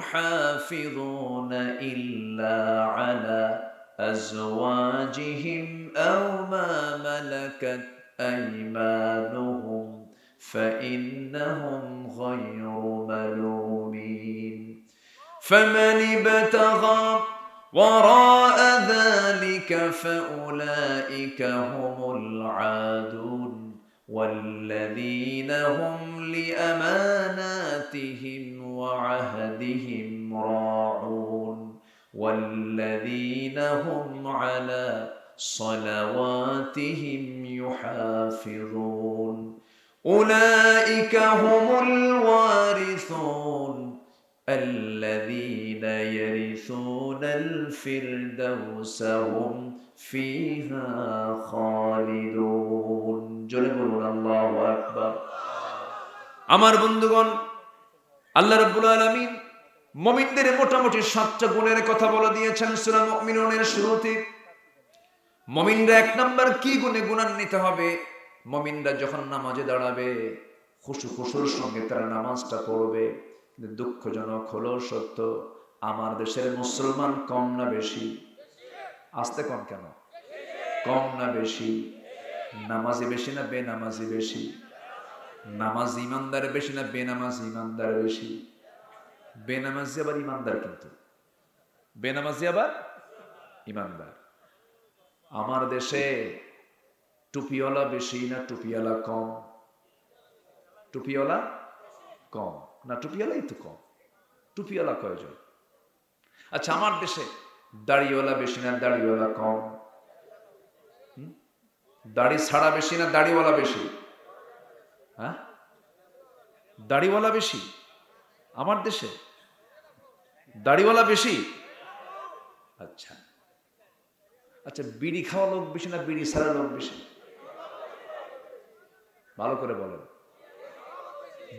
حافظون إلا على أزواجهم أو ما ملكت أيمانهم فإنهم غير ملومين. فمن ابتغى وراء ذلك فأولئك هم العادون. والذين هم لأماناتهم وعهدهم راعون والذين هم على صلواتهم يحافظون أولئك هم الوارثون الذين يرثون الفردوس هم আমার বন্ধুগণ, আল্লাহ রাব্বুল আলামিন মমিনদের মোটামুটি সাতটা গুণের কথা বলে দিয়েছেন সূরা শুরুতে। মমিনরা এক নাম্বার কি গুণে গুণান্বিত হবে? মমিনরা যখন নামাজে দাঁড়াবে, খুশু খুশুর সঙ্গে তারা নামাজটা পড়বে। দুঃখজনক হলো সত্য, আমার দেশের মুসলমান কম না বেশি। আসতে কম কেন? কম না বেশি? নামাজি বেশি না বেনামাজি বেশি? নামাজ ইমানদার বেশি না বেনামাজ ইমানদার বেশি? বেনামাজি আবার ইমানদার কিন্তু। বেনামাজি আবার ইমানদার। আমার দেশে টুপিওয়ালা বেশি না টুপিওয়ালা কম? টুপিওয়ালা কম? না, টুপিওয়ালাই তো কম। টুপিওয়ালা কয়জন? আচ্ছা আমার দেশে দাড়িওয়ালা বেশি না দাড়িওয়ালা কম। দাড়ি ছাড়া বেশি না দাড়িওয়ালা বেশি? হ্যাঁ? দাড়িওয়ালা বেশি? আমার দেশে? দাড়িওয়ালা বেশি? আচ্ছা। আচ্ছা বিড়ি খাওয়া লোক বেশি না বিড়ি ছাড়া লোক বেশি? ভালো করে বলেন।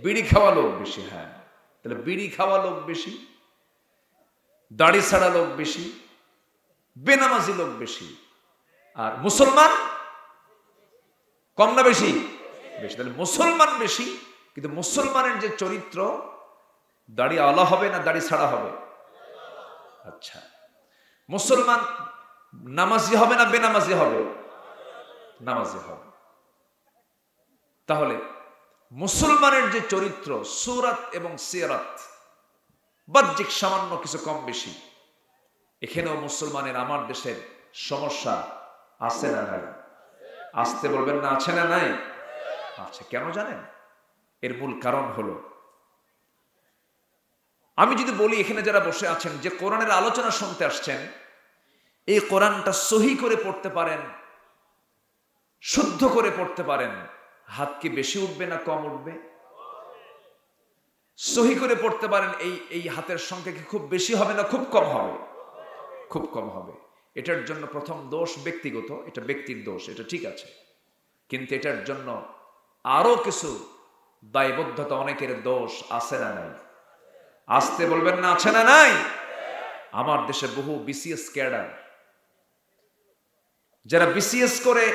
বিড়ি খাওয়া লোক বেশি হ্যাঁ। তাহলে বিড়ি খাওয়া লোক বেশি? দাড়ি ছাড়া লোক বেশি, বেনামাজি লোক বেশি। আর মুসলমান কম না বেশি? বেশি। তাহলে মুসলমান বেশি, কিন্তু মুসলমানের যে চরিত্র, দাড়ি আলা হবে না দাড়ি ছাড়া হবে? আচ্ছা। মুসলমান নামাজি হবে না বেনামাজি হবে? নামাজি হবে। তাহলে মুসলমানের যে চরিত্র, সুরাত এবং সিয়ারাত বাহ্যিক সামান্য কিছু কম বেশি। এখানেও মুসলমানের আমার দেশের সমস্যা আছে না নাই? আসতে বলবেন না, আছে না নাই? আছে, কেন জানেন? এর মূল কারণ হলো, আমি যদি বলি এখানে যারা বসে আছেন যে কোরআনের আলোচনা শুনতে আসছেন, এই কোরআনটা সহি করে পড়তে পারেন, শুদ্ধ করে পড়তে পারেন, হাত কি বেশি উঠবে না কম উঠবে? সহি করে পড়তে পারেন, এই এই হাতের সংখ্যা কি খুব বেশি হবে না খুব কম হবে? খুব কম হবে। এটার জন্য প্রথম দোষ ব্যক্তিগত, এটা ব্যক্তির দোষ, এটা ঠিক আছে। কিন্তু এটার জন্য আরও কিছু দায়বদ্ধতা অনেকের দোষ আছে না নাই। আসতে বলবেন না, আছে না নাই? আমার দেশে বহু বিসিএস ক্যাডার, যারা বিসিএস করে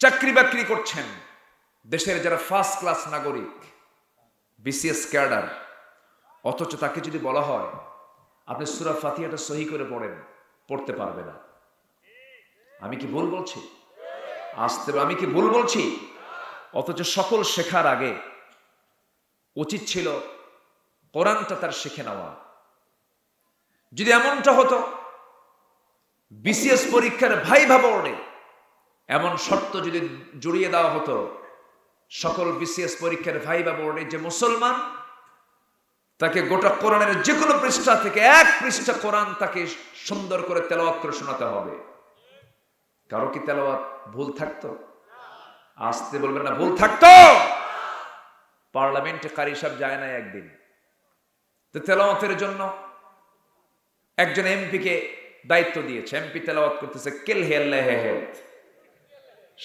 চাকরি বাকরি করছেন, দেশের যারা ফার্স্ট ক্লাস নাগরিক বিসিএস ক্যাডার। অথচ তাকে যদি বলা হয়, আপনি সুরা ফাতিহাটা সহি করে পড়েন, পড়তে পারবে না। আমি কি ভুল বলছি? আসতে আমি কি ভুল বলছি? অথচ সকল শেখার আগে উচিত ছিল কোরআনটা তার শিখে নেওয়া। যদি এমনটা হতো, বিসিএস পরীক্ষার ভাইভা বোর্ডে এমন শর্ত যদি জড়িয়ে দেওয়া হতো সকল বিসিএস পরীক্ষার ভাইভা বোর্ডে যে মুসলমান, তাকে গোটা কোরআনের যে কোনো পৃষ্ঠা থেকে এক পৃষ্ঠা কোরআন তাকে সুন্দর করে তেলাওয়াত করে শোনাতে হবে। কারও কি তেলাওয়াত ভুল থাকতো? আসতে বলবেন না, ভুল থাকতো! পার্লামেন্টে কারি সাহেব যায় না একদিন। তো তেলাওয়াতের জন্য একজন এমপিকে দায়িত্ব দিয়েছে। এমপি তেলাওয়াত করতেছে, কেল হেল্লে হে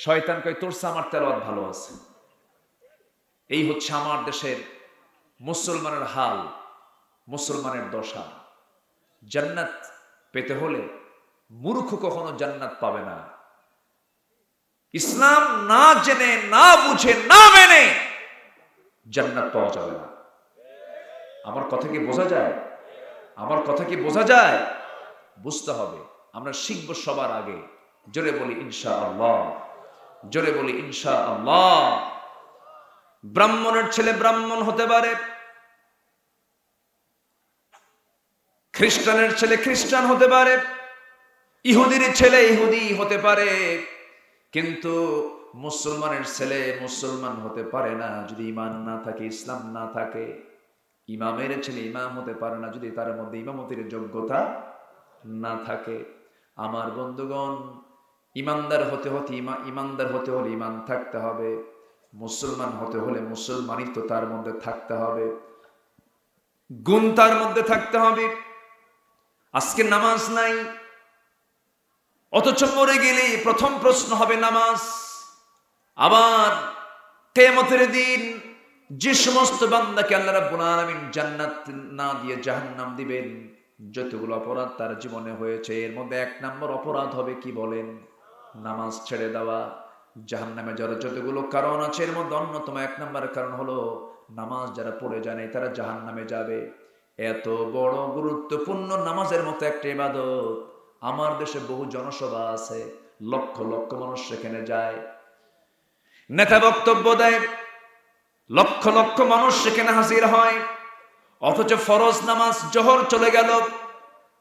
শয়তান কয়, তোর আমার তেলাওয়াত ভালো আছে। এই হচ্ছে আমার দেশের মুসলমানের হাল, মুসলমানের দশা। জান্নাত পেতে হলে মূর্খ কখনো জান্নাত পাবে না। ইসলাম না জেনে, না বুঝে, না মেনে জান্নাত পাওয়া যাবে না। আমার কথা কি বোঝা যায়? আমার কথা কি বোঝা যায়? বুঝতে হবে। আমরা শিখব সবার আগে। জোরে বলি ইনশা আল্লাহ জোরে বলি ইনশা আল্লাহ ব্রাহ্মণের ছেলে ব্রাহ্মণ হতে পারে। খ্রিস্টানের ছেলে খ্রিস্টান হতে পারে। ইহুদির ছেলে ইহুদি হতে পারে। কিন্তু মুসলমানের ছেলে মুসলমান হতে পারে না। যদি ইমান না থাকে, ইসলাম না থাকে, ইমামের ছেলে ইমাম হতে পারে না। যদি তার মধ্যে ইমামতির যোগ্যতা না থাকে। আমার বন্ধুগণ ইমানদার হতে হতে, ইমা- ইমানদার হতে হলে ইমান থাকতে হবে। মুসলমান হতে হলে মুসলমানিত্ব তার মধ্যে থাকতে হবে। গুণ তার মধ্যে থাকতে হবে। আজকে নামাজ নাই। অথচ মরে গেলে প্রথম প্রশ্ন হবে নামাজ। আবার কেয়ামতের দিন যে সমস্ত বান্দাকে আল্লাহ রাব্বুল আলামিন জান্নাত না দিয়ে জাহান্নাম দিবেন, যতগুলো অপরাধ তার জীবনে হয়েছে, এর মধ্যে এক নম্বর অপরাধ হবে কি বলেন? নামাজ ছেড়ে দেওয়া। জাহান্নামে যারা যতগুলো কারণ আছে, এর মধ্যে অন্যতম এক নম্বর কারণ হলো নামাজ যারা পড়ে নাই, তারা জাহান্নামে যাবে। এত বড় গুরুত্বপূর্ণ নামাজের মতো একটা ইবাদত আমার দেশে বহু জনসভা আছে, লক্ষ লক্ষ মানুষ সেখানে যায়। নেতা বক্তব্য দেয়, লক্ষ লক্ষ মানুষ সেখানে হাজির হয়, অথচ ফরজ নামাজ জহর চলে গেল,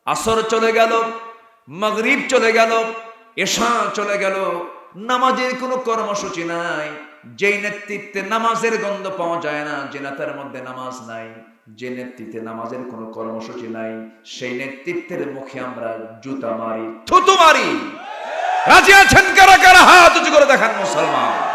আসর চলে গেল, মাগরিব চলে গেল, এশা চলে গেল নামাজের কোনো কর্মসূচি নাই, যেই নেতৃত্বে নামাজের গন্ধ পাওয়া যায় না, যে নেতার মধ্যে নামাজ নাই, যে নেতৃত্বে নামাজের কোনো কর্মসূচি নাই, সেই নেতৃত্বের মুখে আমরা জুতা মারি, থুতু মারি। রাজি আছেন কারা কারা? হাত উঁচু করে দেখান মুসলমান।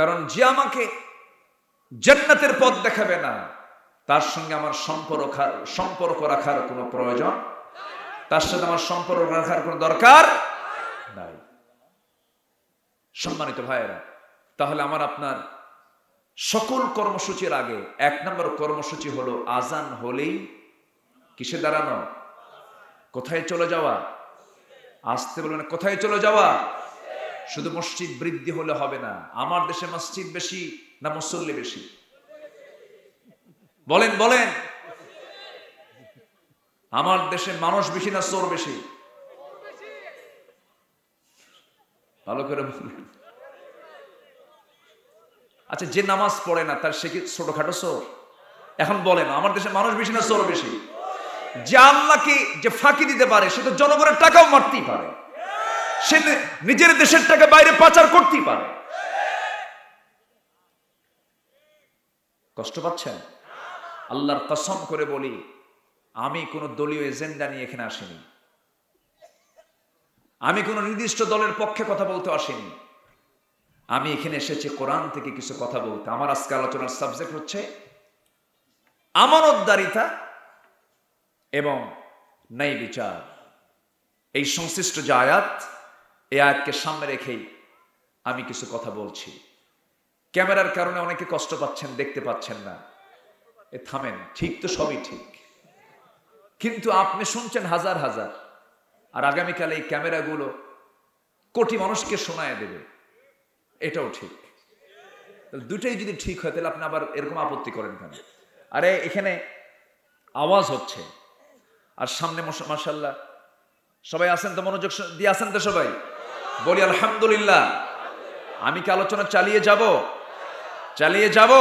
কারণ যে আমাকে জান্নাতের পথ দেখাবে না, তার সঙ্গে আমার সম্পর্ক সম্পর্ক রাখার কোনো প্রয়োজন? তার সাথে আমার সম্পর্ক রাখার কোনো দরকার নাই। সম্মানিত ভাইয়েরা, তাহলে আমার আপনার সকল কর্মসূচির আগে এক নম্বর কর্মসূচি হলো আজান হলেই কিসে দাঁড়ানো? কোথায় চলে যাওয়া? আসতে বলবেন, কোথায় চলে যাওয়া? শুধু মসজিদ বৃদ্ধি হলে হবে না, আমার দেশে মসজিদ বেশি না মুসল্লি বেশি? বলেন বলেন। আমার দেশে মানুষ বেশি না চোর বেশি? ভালো করে আচ্ছা যে নামাজ পড়ে না, তার সে কি ছোটখাটো চোর? এখন বলেন, আমার দেশে মানুষ বেশি না চোর বেশি? যে আল্লাহকে যে ফাঁকি দিতে পারে, সে তো জনগণের টাকাও মারতেই পারে। সে নিজের দেশের টাকা বাইরে পাচার করতেই পারে। কষ্ট পাচ্ছেন? আল্লাহর কসম করে বলি, আমি কোন দলীয় এজেন্ডা নিয়ে এখানে আসিনি। আমি কোন নির্দিষ্ট দলের পক্ষে কথা বলতে আসিনি। আমি এখানে এসেছি কোরআন থেকে কিছু কথা বলতে। আমার আজকে আলোচনার সাবজেক্ট হচ্ছে আমানতদারিতা এবং ন্যায় বিচার। এই সংশ্লিষ্ট যে আয়াত এই আয়াতকে সামনে রেখেই আমি কিছু কথা বলছি। ক্যামেরার কারণে অনেকে কষ্ট পাচ্ছেন, দেখতে পাচ্ছেন না। এ থামেন, ঠিক তো সবই ঠিক। কিন্তু আপনি শুনছেন হাজার হাজার, আর আগামীকাল এই ক্যামেরাগুলো কোটি মানুষকে শোনায় দেবে। এটাও ঠিক। দুটাই যদি ঠিক হয়, তাহলে আপনি আবার এরকম আপত্তি করেন কেন? আরে, এখানে আওয়াজ হচ্ছে। আর সামনে মাসাল্লাহ সবাই আছেন তো মনোযোগ দিয়ে আছেন তো সবাই? বলি, আলহামদুলিল্লাহ। আমি কি আলোচনা চালিয়ে যাব? চালিয়ে যাব?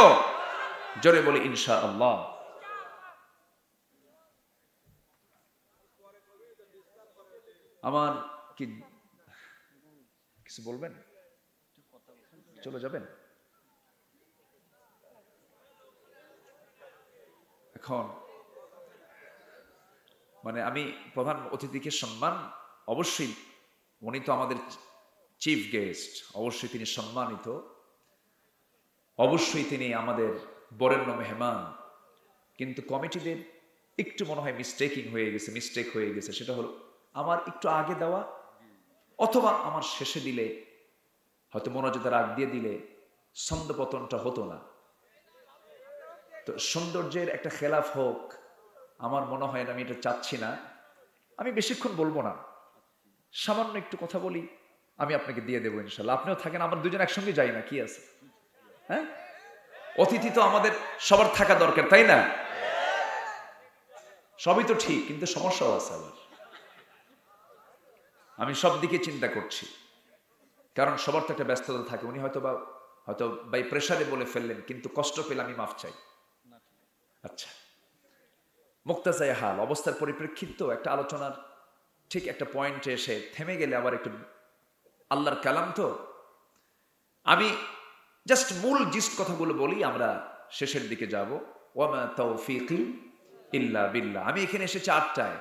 জোরে বলি ইনশা আল্লাহ আমার কি কিছু বলবেন? চলে যাবেন? এখন মানে আমি প্রধান অতিথিকে সম্মান, অবশ্যই উনি তো আমাদের চিফ গেস্ট অবশ্যই তিনি সম্মানিত। অবশ্যই তিনি আমাদের বরেণ্য মেহমান। কিন্তু কমিটিদের একটু মনে হয় মিস্টেকিং হয়ে গেছে মিস্টেক হয়ে গেছে। সেটা হলো, আমার একটু আগে দেওয়া অথবা আমার শেষে দিলে, হয়তো মনোযোগের আগ দিয়ে দিলে ছন্দপতনটা হতো না। তো সৌন্দর্যের একটা খেলাফ হোক, আমার মনে হয় না আমি এটা চাচ্ছি না। আমি বেশিক্ষণ বলব না। সামান্য একটু কথা বলি। আমি আপনাকে দিয়ে দেবো ইনশাল্লাহ। আপনিও থাকেন, আমরা দুজন একসঙ্গে যাই না, কি আছে? হ্যাঁ? অতিথি তো আমাদের সবার থাকা দরকার, তাই না? সবই তো ঠিক, কিন্তু সমস্যাও আছে আবার। আমি সব দিকে চিন্তা করছি, কারণ সবার তো একটা ব্যস্ততা থাকে, উনি হয়তো বা, হয়তো বাই প্রেশারে বলে ফেললেন, কিন্তু কষ্ট পেলে আমি মাফ চাই। আচ্ছা। মুক্তাজায় হাল, অবস্থার পরিপ্রেক্ষিত একটা আলোচনার ঠিক একটা পয়েন্টে এসে থেমে গেলে আবার একটু আল্লাহর কালাম তো। আমি জাস্ট মূল জিস্ট কথাগুলো বলি, আমরা শেষের দিকে যাব। ওয়ামা ইল্লা বিল্লাহ। আমি এখানে এসেছি আটটায়।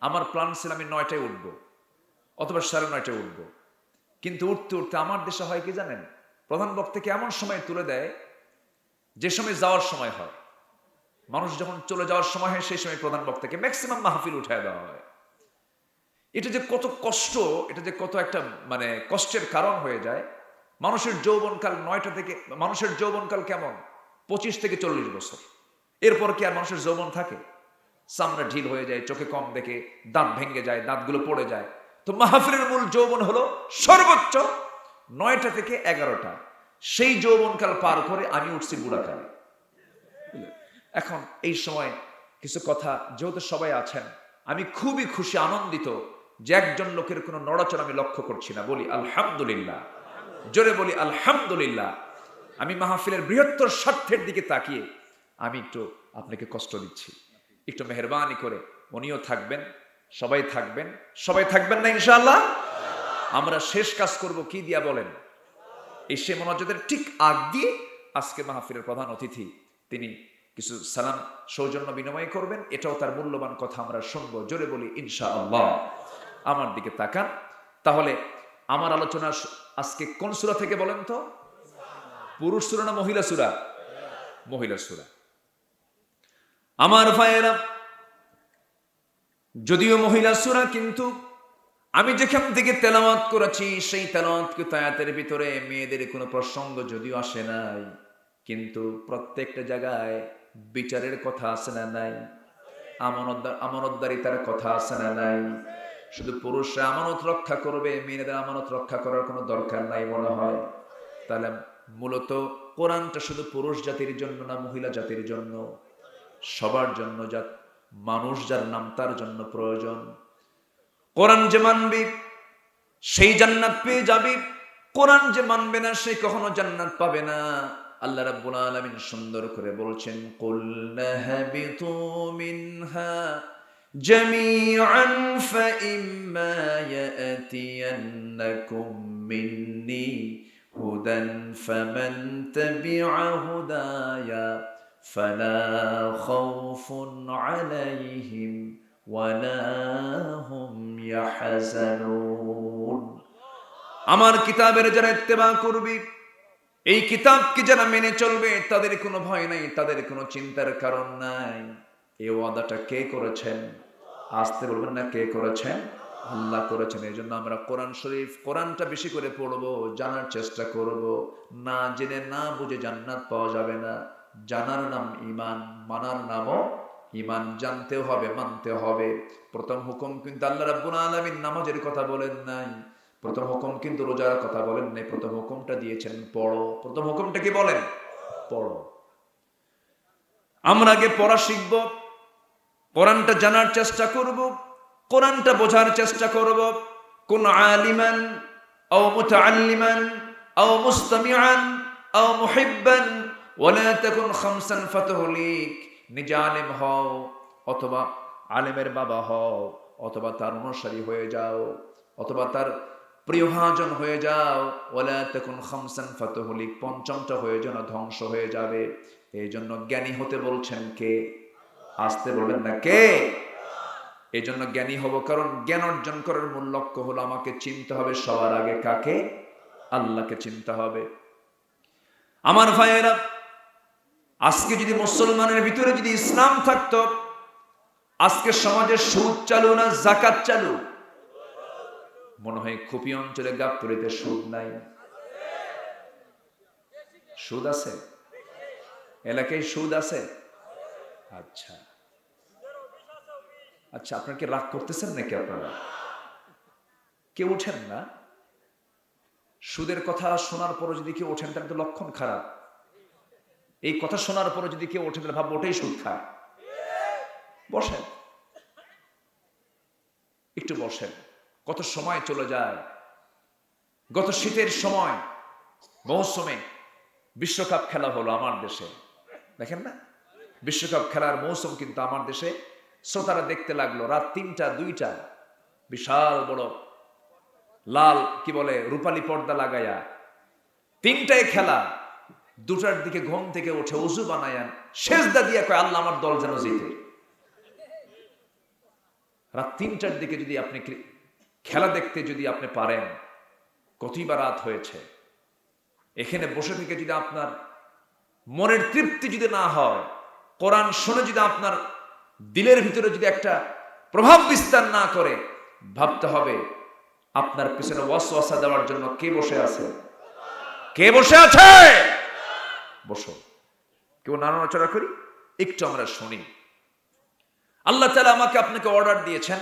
আমার প্ল্যান ছিল আমি নয়টায় উঠবো, অথবা সাড়ে নয়টায় উঠবো। কিন্তু উঠতে উঠতে আমার দেশে হয় কি জানেন? প্রধান বক্তাকে এমন সময় তুলে দেয়, যে সময় যাওয়ার সময় হয়। মানুষ যখন চলে যাওয়ার সময় হয়, সেই সময় প্রধান বক্তাকে ম্যাক্সিমাম মাহফিল উঠায় দেওয়া হয়। এটা যে কত কষ্ট, এটা যে কত একটা মানে কষ্টের কারণ হয়ে যায়। মানুষের যৌবনকাল নয়টা থেকে, মানুষের যৌবনকাল কেমন? পঁচিশ থেকে চল্লিশ বছর। এরপর কি আর মানুষের যৌবন থাকে? চামড়া ঢিল হয়ে যায়, চোখে কম দেখে, দাঁত ভেঙে যায়, দাঁতগুলো পড়ে যায়। তো মাহফিলের মূল যৌবন হলো সর্বোচ্চ নয়টা থেকে এগারোটা। সেই যৌবনকাল পার করে আমি উঠছি বুড়াকালে। এখন এই সময় কিছু কথা, যেহেতু সবাই আছেন, আমি খুবই খুশি, আনন্দিত যে একজন লোকের কোনো নড়াচড়া আমি লক্ষ্য করছি না, বলি আলহামদুলিল্লাহ। জোরে বলি আলহামদুলিল্লাহ। আমি মাহফিলের বৃহত্তর স্বার্থের দিকে তাকিয়ে আমি একটু আপনাকে কষ্ট দিচ্ছি। একটু মেহরবানি করে উনিও থাকবেন, সবাই থাকবেন। সবাই থাকবেন না ইনশাআল্লাহ? আমরা শেষ কাজ করব, কি দিয়া বলেন? এই সে মনোযোগের ঠিক আগ দিয়ে আজকে মাহফিলের প্রধান অতিথি, তিনি কিছু সালাম, সৌজন্য বিনিময় করবেন। এটাও তার মূল্যবান কথা আমরা শুনব। জোরে বলি ইনশা আল্লাহ আমার দিকে তাকান। তাহলে আমার আলোচনা আজকে কোন সুরা থেকে বলেন তো? পুরুষ সুরা না মহিলা সুরা? মহিলা সুরা। আমার ভাইয়েরা, যদিও মহিলা সুরা, কিন্তু আমি যেখান থেকে তেলাওয়াত করেছি, সেই তেলাওয়াত আয়াতের ভিতরে মেয়েদের কোনো প্রসঙ্গ যদিও আসে নাই, কিন্তু প্রত্যেকটা জায়গায় বিচারের কথা আছে না নাই? আমানতদার আমানতদারিতার কথা আছে না নাই? শুধু পুরুষরা আমানত রক্ষা করবে, মেয়েদের আমানত রক্ষা করার কোনো দরকার নাই মনে হয়। তাহলে মূলত কোরআনটা শুধু পুরুষ জাতির জন্য না, মহিলা জাতির জন্য। সবার জন্য যা, মানুষ যার নাম তার জন্য প্রয়োজন। কোরআন যে মানবি, সেই জান্নাত পেয়ে যাবি। কোরআন যে মানবে না, সে কখনো জান্নাত পাবে না। আল্লাহ রাব্বুল আলামিন সুন্দর করে বলছেন, কুল নাহবিতু মিনহা জামিআন ফাইম্মা ইয়াতিয়ান্নাকুম মিন্নি হুদান ফামান তাবিআ হুদায়া ফালা খাউফুন আলাইহিম ওয়ালা হুম ইয়াহজানুন আমার কিতাবের যারা ইত্তেবা করবি, এই কিতাবকে যারা মেনে চলবে, তাদের কোনো ভয় নাই, তাদের কোনো চিন্তার কারণ নাই। এই ওয়াদাটা কে করেছেন? আসতে বলবেন না কে করেছেন? আল্লাহ করেছেন, এই জন্য আমরা কোরআন শরীফ, কোরআনটা বেশি করে পড়ব, জানার চেষ্টা করব। না জেনে না বুঝে জান্নাত পাওয়া যাবে না। জানার নাম ইমান মানার নামও ইমান জানতেও হবে, মানতে হবে। প্রথম হুকুম কিন্তু আল্লাহ রাব্বুল আলামিন নামাজের কথা বলেন নাই। প্রথম হুকুম কিন্তু রোজার কথা বলেন নাই। প্রথম হুকুমটা দিয়েছেন, পড়ো। প্রথম হুকুমটা কি বলেন? পড়ো। আমরা আগে পড়া শিখব কোরআনটা জানার চেষ্টা করব, কোরআনটা বোঝার চেষ্টা করব। কোন আলিমান, আও মুতাআল্লিমান, আও মুস্তামিআন, আও মুহিব্বান, ওয়ালা তাকুন খামসান ফাতহলিক। নিজে আলেম হও, অথবা আলেমের বাবা হও, অথবা তার অনুসারী হয়ে যাও, অথবা তার প্রিয়ভাজন হয়ে যাও ওলা তখন খামসান ফাতহলিক। পঞ্চমটা হয়ে যেন ধ্বংস হয়ে যাবে। এই জন্য জ্ঞানী হতে বলছেন কে? আসতে বলবেন না, কে? এই জন্য জ্ঞানী হব, কারণ জ্ঞান অর্জন করার মূল লক্ষ্য হলো আমাকে চিনতে হবে, সবার আগে কাকে? আল্লাহকে চিনতে হবে। আমার ভাইয়েরা, আজকে যদি মুসলমানের ভিতরে যদি ইসলাম থাকতো, আজকে সমাজে সুদ চালু না জাকাত চালু? মনে হয় খুপি অঞ্চলে গাবতলিতে সুদ নাই। সুদ আছে? এলাকায় সুদ আছে? আচ্ছা। আচ্ছা আপনার রাগ করতেছেন নাকি আপনারা? কেউ ওঠেন না? সুদের কথা শোনার পরে যদি কেউ ওঠেন, তাহলে তো লক্ষণ খারাপ। এই কথা শোনার পরে যদি কেউ ওঠে, তাহলে ভাববো ওটাই সুদ খায়। বসেন। একটু বসেন। কত সময় চলে যায়। গত শীতের সময়, মৌসুমে বিশ্বকাপ খেলা হলো আমার দেশে। দেখেন না? বিশ্বকাপ খেলার মৌসুম কিন্তু আমার দেশে শ্রোতারা দেখতে লাগল। রাত তিনটা, দুইটা, বিশাল বড় লাল, কি বলে, রূপালী পর্দা লাগাইয়া তিনটায় খেলা, দুটার দিকে ঘুম থেকে উঠে উজু বানায়ান শেষদা দিয়ে কয়, আল্লাহ আমার দল যেন জিতে। রাত তিনটার দিকে যদি আপনি খেলা দেখতে যদি আপনি পারেন কতই বা রাত হয়েছে। এখানে বসে থেকে যদি আপনার মনের তৃপ্তি যদি না হয় কোরআন শুনে যদি আপনার দিলের ভিতরে যদি একটা প্রভাব বিস্তার না করে, ভাবতে হবে আপনার পিছনে ওয়াসওয়াসা দেওয়ার জন্য কে বসে আছে? কে বসে আছে? বসো। কেউ নাড়াচড়া করি? একটু আমরা শুনি। আল্লাহ তালা আমাকে আপনাকে অর্ডার দিয়েছেন,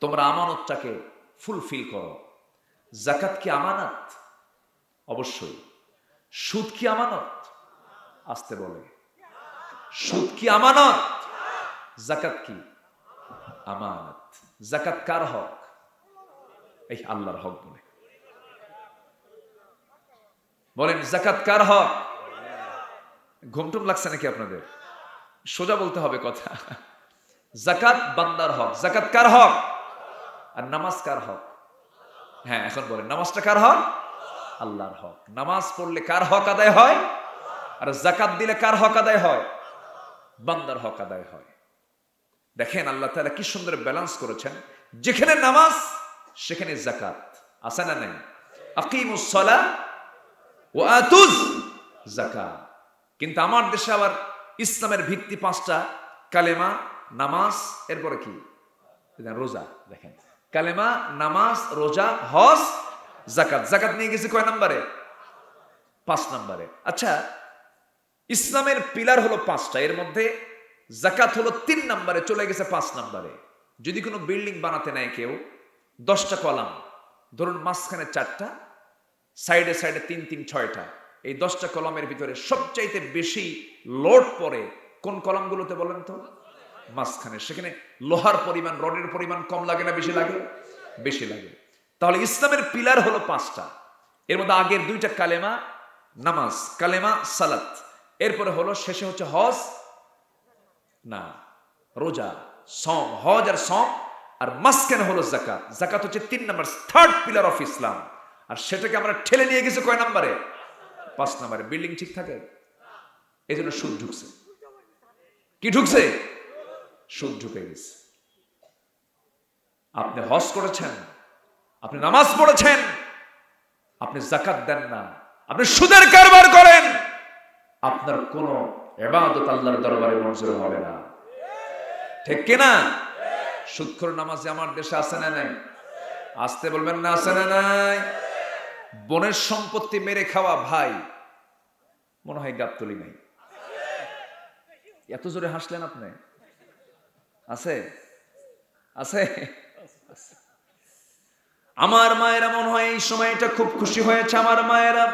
তোমরা আমানতটাকে ফুলফিল করো। জাকাত কি আমানত? অবশ্যই। সুদ কি আমানত? আসতে বলে। সুদ কি আমানত? জাকাত কি? আমানত। জাকাত কার হক? এই আল্লাহর হক বলে। বলেন, জাকাত কার হক? ঘুমটুম লাগছে নাকি আপনাদের? সোজা বলতে হবে কথা। জাকাত বান্দার হক। জাকাত কার হক? আর নামাজ কার হক? হ্যাঁ এখন বলেন, নামাজটা কার হক? আল্লাহর হক। নামাজ পড়লে কার হক আদায় হয়? আর জাকাত দিলে কার হক আদায় হয়? বান্দার হক আদায় হয়। দেখেন আল্লাহ তাআলা কি সুন্দর ব্যালেন্স করেছেন। যেখানে নামাজ, সেখানে জাকাত আছে না নাই? আকিমুস সালা ও আতুজ জাকাত কিন্তু আমার দেশে আবার ইসলামের ভিত্তি পাঁচটা। কালেমা, নামাজ, এরপরে কি? রোজা। দেখেন। কালেমা, নামাজ, রোজা, হজ জাকাত জাকাত নিয়ে গেছে কয় নম্বরে? পাঁচ নম্বরে। আচ্ছা ইসলামের পিলার হলো পাঁচটা, এর মধ্যে জাকাত হলো তিন নম্বরে, চলে গেছে পাঁচ নম্বরে। যদি কোনো বিল্ডিং বানাতে নেয় কেউ, দশটা কলাম, ধরুন মাঝখানে চারটা, সাইডে সাইডে তিন তিন, ছয়টা, এই দশটা কলমের ভিতরে সবচাইতে বেশি লোড পড়ে কোন কলমগুলোতে বলেন তো? মাঝখানে, সেখানে লোহার পরিমাণ, রডের পরিমাণ কম লাগে না বেশি লাগে? বেশি লাগে। তাহলে ইসলামের পিলার হলো পাঁচটা। এর মধ্যে আগের দুইটা কালেমা, নামাজ, কালেমা, সালাত। এরপরে হলো শেষে হচ্ছে হজ। না, রোজা, সম, হজ আর সম, আর মাঝখানে হলো জাকাত জাকাত হচ্ছে তিন number third pillar of Islam আর সেটাকে আমরা ঠেলে নিয়ে গেছি কয় নাম্বারে? পাঁচ নাম্বারে। বিল্ডিং ঠিক থাকে? এই জন্য সুদ ঢুকছে। কি ঢুকছে? সুদ ঢুকে গেছে। আপনি হজ করেছেন, আপনি নামাজ পড়েছেন, আপনি জাকাত দেন না, আপনি সুদের কারবার করেন। আপনার কোন এবাদত আল্লাহর দরবারে মঞ্জুর হবে না। ঠিক কিনা সুৎখর নামাজে আমার দেশে আছে না নাই? আসতে বলবেন না আছে না নাই? বনের সম্পত্তি মেরে খাওয়া ভাই, মনে হয় গাবতলি নাই। এত জোরে হাসলেন আপনি? আছে? আছে? আমার মায়েরা মনে হয় এই সময়টা খুব খুশি হয়েছে আমার মায়েরা।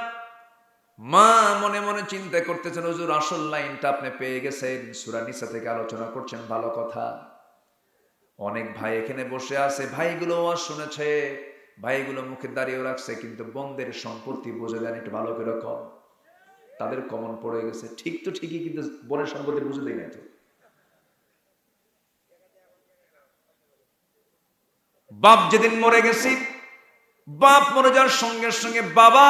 মা মনে মনে চিন্তা করতেছেন, হুজুর, আসল লাইনটা আপনি পেয়ে গেছেন। সুরা নিসা থেকে আলোচনা করছেন, ভালো কথা। অনেক ভাই এখানে বসে আছে, ভাইগুলো আওয়াজ শুনেছে, ভাইগুলো মুখে দাঁড়িয়ে রাখছে, কিন্তু বন্ধের সম্পত্তি বুঝে দেন একটু ভালো করে কম। তাদের কমন পড়ে গেছে। ঠিক তো ঠিকই, কিন্তু বোনের সম্পত্তি বুঝে দেয় না তো। বাপ যেদিন মরে গেছি, বাপ মরে যাওয়ার সঙ্গে সঙ্গে বাবা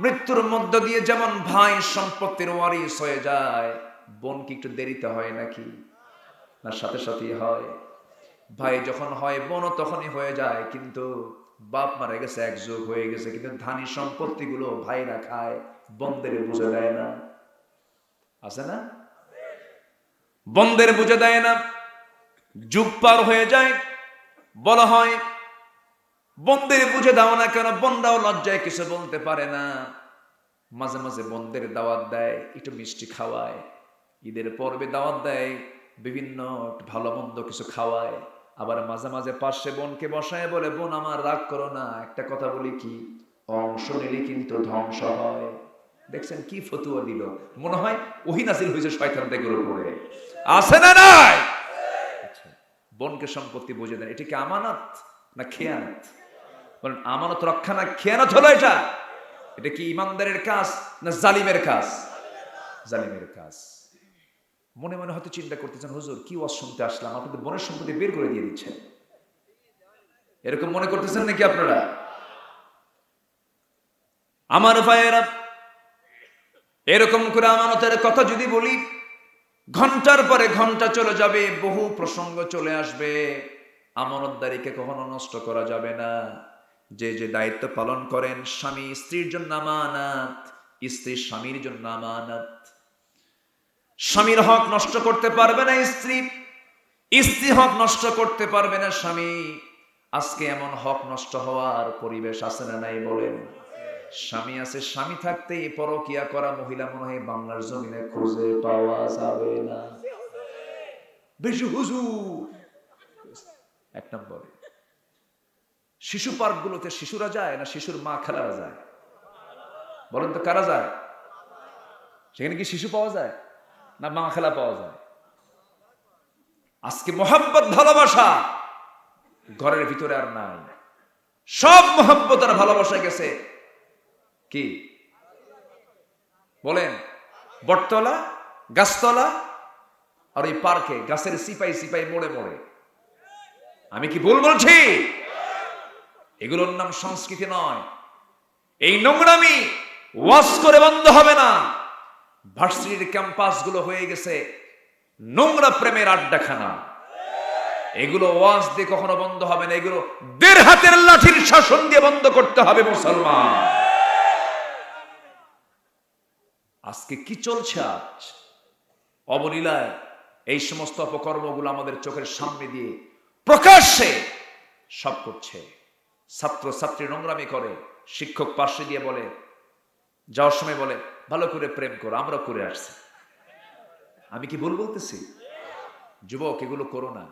মৃত্যুর মধ্য দিয়ে যেমন ভাই সম্পত্তির ওয়ারিস হয়ে যায় বোন কি একটু দেরিতে হয় নাকি? না, সাথে সাথেই হয়। ভাই যখন হয়, বোনও তখনই হয়ে যায়, কিন্তু বাপ মারা গেছে, এক যুগ হয়ে গেছে, কিন্তু ধানি সম্পত্তি গুলো ভাইরা খায়, বন্ধের বুঝে দেয় না। আছে না? বন্ধের বুঝে দেয় না। যুগ পার হয়ে যায়, বলা হয় বন্ধের বুঝে দাও না কেন বন্দাও লজ্জায় কিছু বলতে পারে না। মাঝে মাঝে বন্ধের দাওয়াত দেয় একটু মিষ্টি খাওয়ায়। ঈদের পর্বে দাওয়াত দেয় বিভিন্ন ভালো মন্দ কিছু খাওয়ায়। আবার মাঝে মাঝে পাশে বোনকে বসায় বলে বোন আমার রাগ করো না একটা কথা বলি কি অংশ নিলে কিন্তু ধ্বংস হয়। দেখছেন কি ফতুয়া দিল? মনে হয় ওহি নাসিল হয়েছে শয়তান দেগুলোর উপরে। আছে না নাই? আচ্ছা, বোনকে সম্পত্তি বুঝে দেন। এটা কি আমানত না খেয়ানত? বলেন আমানত রক্ষা না খেয়ানত হলো এটা? এটা কি ইমানদারের কাজ না জালিমের কাজ? জালিমের কাজ। মনে মনে হয়তো চিন্তা করতেছেন, হুজুর, কি ওয়াজ আসলাম? আপনাদের বোনের সম্পত্তি বের করে দিয়ে দিচ্ছেন। এরকম মনে করতেছেন নাকি আপনারা? আমার ভাইয়েরা, এরকম করে আমানতের কথা যদি বলি, ঘণ্টার পরে ঘণ্টা চলে যাবে, বহু প্রসঙ্গ চলে আসবে। আমানতদারিকে কখনো নষ্ট করা যাবে না। যে যে দায়িত্ব পালন করেন স্বামী, স্ত্রীর জন্য আমানাত স্ত্রী স্বামীর জন্য আমানাত। স্বামীর হক নষ্ট করতে পারবে না স্ত্রী স্ত্রী হক নষ্ট করতে পারবে না স্বামী। আজকে এমন হক নষ্ট হওয়ার পরিবেশ আছে না নাই বলেন? স্বামী আছে, স্বামী থাকতে পরকিয়া করা মহিলা মনে হয় বাংলার জমিনে খুঁজে পাওয়া যাবে না। বেশি হুজুর। এক নম্বরে। শিশু পার্কগুলোতে শিশুরা যায় না শিশুর মা খেলারা যায়? বলেন তো কারা যায়? সেখানে কি শিশু পাওয়া যায় না মা খেলা পাওয়া যায়? আজকে মোহাম্মত ভালোবাসা ঘরের ভিতরে আর নাই। সব মোহাম্মত আর ভালোবাসা গেছে। কি? বলেন, বটতলা, গাছতলা আর ওই পার্কে গাছের সিপাই সিপাই মোড়ে মোড়ে। আমি কি ভুল বলছি? এগুলোর নাম সংস্কৃতি নয়। এই নোংরামি ওয়াশ করে বন্ধ হবে না। ভার্সিটির ক্যাম্পাসগুলো হয়ে গেছে নোংরা প্রেমের আড্ডাখানা। এগুলো ওয়াজ দিয়ে কখনো বন্ধ হবে না। এগুলো দেড় হাতের লাঠির শাসন দিয়ে বন্ধ করতে হবে মুসলমান। আজকে কি চলছে আজ? অবলীলায় এই সমস্ত অপকর্মগুলো আমাদের চোখের সামনে দিয়ে প্রকাশ্যে সব করছে। ছাত্র ছাত্রী নোংরামি করে, শিক্ষক পাশে দিয়ে বলে, যাওয়ার সময় বলে, ভালো করে প্রেম করো আমরা করে আসছি। আমি কি ভুল বলতেছি? যুবক, এগুলো করো না।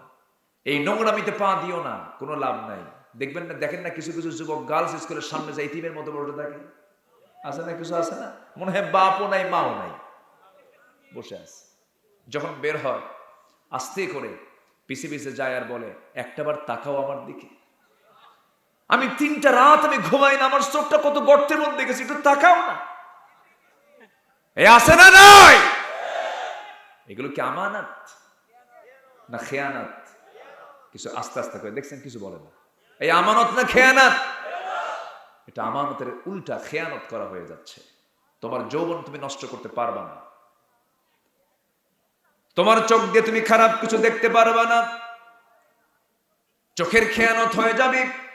এই নোংরামিতে পা দিও না, কোনো লাভ নাই। দেখবেন না, দেখেন না কিছু কিছু যুবক গার্লস স্কুলের সামনে যায় ইতিমের মতো বসে থাকে। আছে না কিছু আছে না? মনে হয় বাপও নাই, মাও নাই। বসে আছে। যখন বের হয়, আস্তে করে পিছে পিছে যায় আর বলে, একটাবার তাকাও আমার দিকে। আমি তিনটা রাত আমি ঘুমাই না, আমার চোখটা কত গর্তের মধ্যে গেছে একটু তাকাও না। এ আছে না নয় এগুলো কি আমানাত না খেয়ানাত? কিছু আস্তে আস্তে করে, দেখছেন, কিছু বলে না। এই আমানত না খেয়ানাত? এটা আমানতের উল্টা খেয়ানত করা হয়ে যাচ্ছে। তোমার যৌবন তুমি নষ্ট করতে পারবা না। তোমার চোখ দিয়ে তুমি খারাপ কিছু দেখতে পারবা না। চোখের খেয়ানত হয়ে যাবে।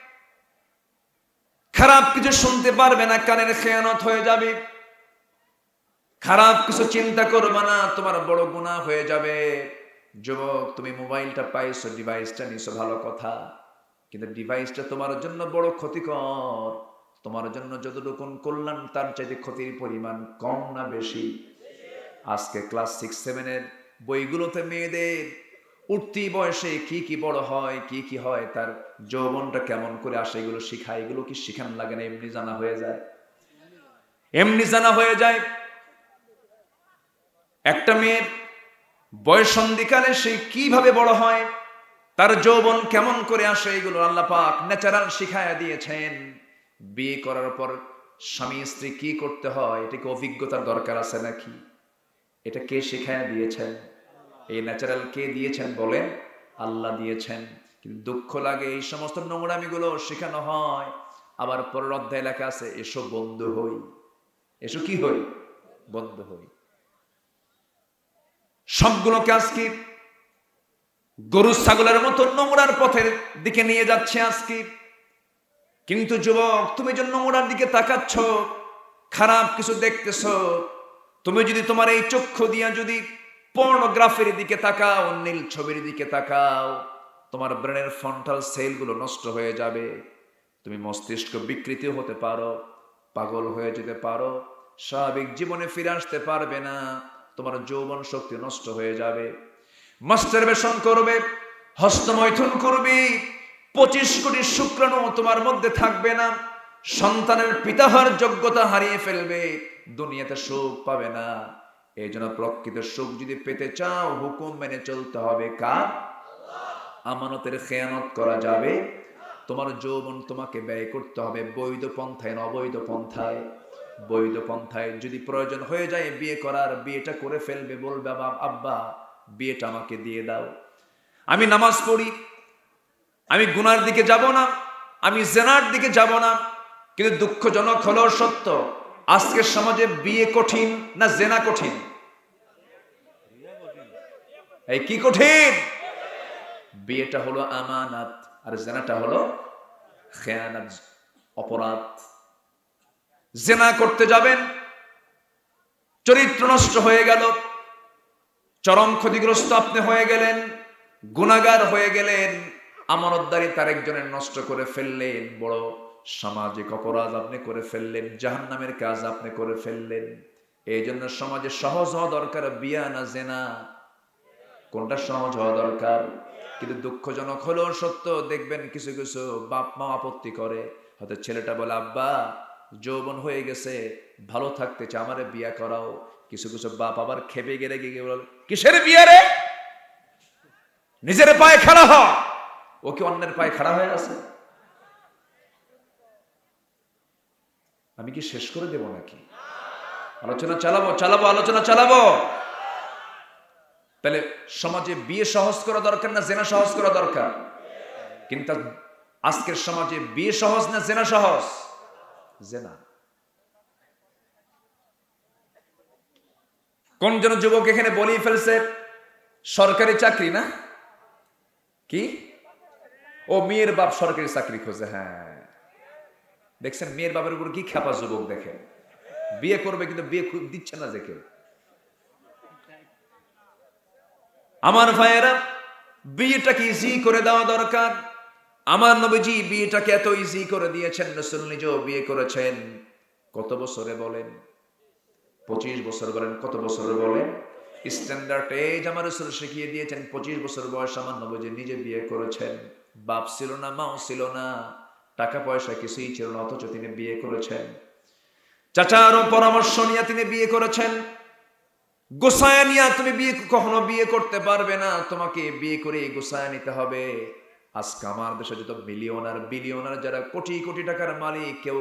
খারাপ কিছু শুনতে পারবে না, কানের খেয়ানত হয়ে যাবে। খারাপ কিছু চিন্তা করবে না, তোমার বড় গুণা হয়ে যাবে। যুবক, তুমি মোবাইলটা পাইছো, ডিভাইসটা নিছো, ভালো কথা। কিন্তু ডিভাইসটা তোমার জন্য বড় ক্ষতিকর। তোমার জন্য যতটুকুন কল্যাণ, তার চাইতে ক্ষতির পরিমাণ কম না বেশি। আজকে ক্লাস সিক্স সেভেনের বইগুলোতে মেয়েদের উঠতি বয়সে কি কি বড় হয়, কি কি হয়, তার যৌবনটা কেমন করে আসে, এগুলো শিখায় এগুলো কি শিখান লাগে না, এমনি জানা হয়ে যায়? এমনি জানা হয়ে যায়, একটা মেয়ের বয়সন্ধিকালে সে কীভাবে বড় হয়, তার যৌবন কেমন করে আসে, এগুলো আল্লাহ পাক ন্যাচারাল শিখায়া দিয়েছেন। বিয়ে করার পর স্বামী, স্ত্রী কি করতে হয়, এটা কি অভিজ্ঞতার দরকার আছে নাকি? এটা কে শেখায়া দিয়েছেন? এই ন্যাচারাল কে দিয়েছেন বলেন? আল্লাহ দিয়েছেন। কিন্তু দুঃখ লাগে এই সমস্ত নোংরামিগুলো শেখানো হয়। আবার পরের অধ্যায় লেখা আছে, এসো বন্ধু হই। এসো কি হই? বন্ধু হই। সবগুলোকে কি গরু ছাগলের মতো নোংরার পথের দিকে নিয়ে যাচ্ছে আজকে। কিন্তু যুবক, তুমি যে নোংরার দিকে তাকাচ্ছ, খারাপ কিছু দেখতেছ, তুমি যদি তোমার এই চক্ষু দিয়া যদি পর্নোগ্রাফির দিকে তাকাও, নীল ছবির দিকে তাকাও। তোমার ব্রেনের ফ্রন্টাল সেলগুলো নষ্ট হয়ে যাবে। তুমি মস্তিষ্ক বিকৃতিও হতে পারো, পাগল হয়ে যেতে পারো, স্বাভাবিক জীবনে ফিরে আসতে পারবে না, তোমার যৌবন শক্তি নষ্ট হয়ে যাবে। মাস্টারবেশন করবে, হস্তমৈথুন করবি, পঁচিশ কোটি শুক্রাণু তোমার মধ্যে থাকবে না, সন্তানের পিতা হওয়ার যোগ্যতা হারিয়ে ফেলবে, দুনিয়াতে সুখ পাবে না। এই জন্য প্রকৃত সুখ যদি পেতে চাও, হুকুম মেনে চলতে হবে কার? আমানতের খেয়ানত করা যাবে। তোমার যৌবন তোমাকে ব্যয় করতে হবে বৈধ পন্থায় না অবৈধ পন্থায়। বৈধ পন্থায় যদি প্রয়োজন হয়ে যায় বিয়ে করার, বিয়েটা করে ফেলবে বলবে বাবা আব্বা, বিয়েটা আমাকে দিয়ে দাও। আমি নামাজ পড়ি, আমি গুনার দিকে যাব না, আমি জেনার দিকে যাব না, কিন্তু দুঃখজনক হলো সত্য আজকের সমাজে বিয়ে কঠিন না জেনা কঠিন? এই কি কঠিন? বিয়েটা হলো আমানাত, আর জেনাটা হলো খেয়ানাত, অপরাধ। জেনা করতে যাবেন, চরিত্র নষ্ট হয়ে গেল, চরম ক্ষতিগ্রস্ত আপনি হয়ে গেলেন, গুণাগার হয়ে গেলেন, আমানতদারি তার একজনের নষ্ট করে ফেললেন, বড় সামাজিক অপরাধ আপনি করে ফেললেন, জাহান্নামের কাজ আপনি করে ফেললেন। এই জন্য সমাজে সহজ হওয়া দরকার বিয়া না জেনা। কোনটা সহজ হওয়া দরকার? কিন্তু দুঃখজনক হলেও সত্য, দেখবেন কিছু কিছু বাপ মা আপত্তি করে। হয়তো ছেলেটা বলে, আব্বা, যৌবন হয়ে গেছে, ভালো থাকতে চায় আমারে বিয়া করাও। কিছু কিছু বাপ আবার খেপে গেলে গিয়ে বল, কিসের বিয়া রে? নিজের পায়ে খাড়া হ। ও কি অন্যের পায়ে খাড়া হয়ে আছে? আমি কি শেষ করে দেব নাকি? আলোচনা চালাবো চালাবো, আলোচনা চালাবো। তাহলে সমাজে বিয়ে সহজ করা দরকার না জেনা সহজ করা দরকার? কিন্তু আজকের সমাজে বিয়ে সহজ না জেনা সহজ? জেনা। কোন জন যুবক এখানে বলেই ফেলছে, সরকারি চাকরি না? কি? ও মেয়ের বাপ সরকারি চাকরি খোঁজে হ্যাঁ। দেখছেন, মেয়ের বাপের উপর কি খেপা যুবক দেখে? বিয়ে করবে কিন্তু বিয়ে খুব দিচ্ছে না যে কেউ আমার ভাইয়েরা, বিয়েটাকে ইজি করে দেওয়া দরকার। আমার নবীজি বিয়েটাকে এত ইজি করে দিয়েছেন, রসুল নিজেও বিয়ে করেছেন। কত বছরে বলেন? পঁচিশ বছর বলেন, কত বছরে বলেন? স্ট্যান্ডার্ড এজ আমার রসুল শিখিয়ে দিয়েছেন, পঁচিশ বছর বয়স আমার নবীজি নিজে বিয়ে করেছেন। বাপ ছিল না, মাও ছিল না। টাকা পয়সা কিছুই ছিল না, অথচ তিনি বিয়ে করেছেন। চাচারও পরামর্শ নিয়ে তিনি বিয়ে করেছেন। গোসায়া নিয়ে তুমি বিয়ে, কখনো বিয়ে করতে পারবে না, তোমাকে বিয়ে করে গোসায়া নিতে হবে। আজকে আমার দেশে যত মিলিয়নার বিলিয়নার যারা কোটি কোটি টাকার মালিক, কেউ